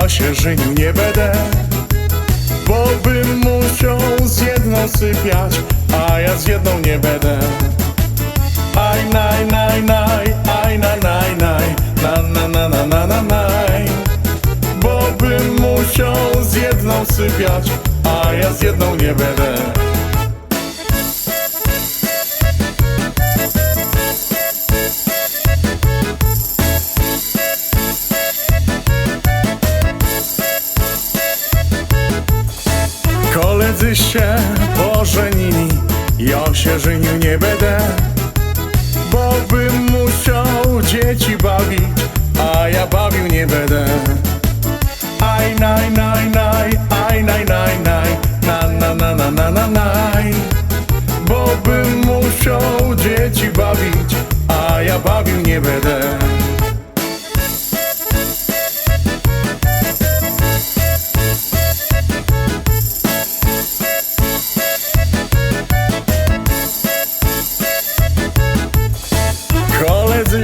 Ja się żenił nie będę Bo bym musiał z jedną sypiać A ja z jedną nie będę. Aj, naj, naj, naj, aj, naj, naj, naj Na, na, na, na, na, na, naj. Bo bym musiał z jedną sypiać A ja z jedną nie będę Koledzy się pożenili Ja się żenił nie będę Bo bym musiał dzieci bawić A ja bawił nie będę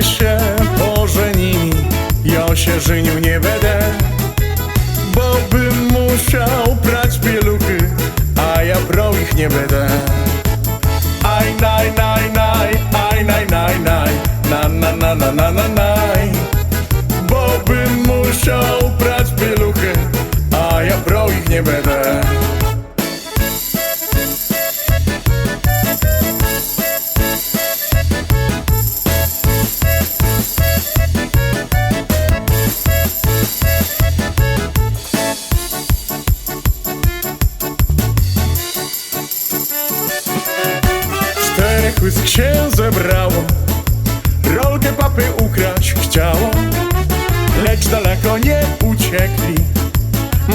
się pożenili Ja się żenił nie będę Bo bym musiał prać pieluchy A ja brał ich nie będę. Aj, naj, naj, naj, aj, naj, naj, naj. Na, na, na, na, na, na, Czterech łysk się zebrało Rolkę papy ukraść chciało. Lecz daleko nie uciekli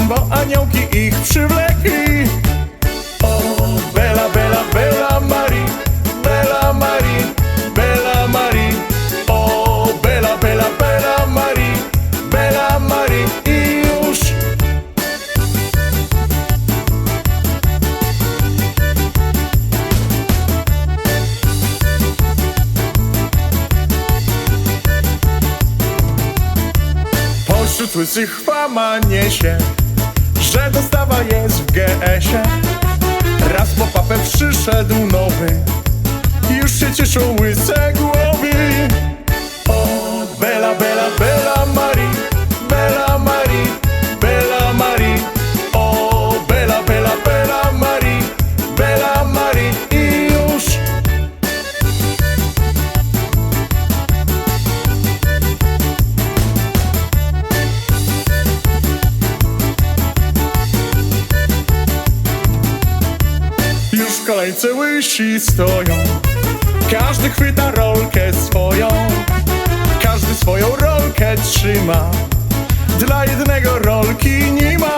Bo aniołki ich przywlekli Pośród łysych niesie Że dostawa jest w GS-ie Raz po papę przyszedł nowy Już się cieszą w kolejce łysi stoją. Każdy chwyta rolkę swoją. Każdy swoją rolkę trzyma. Dla jednego rolki nie ma.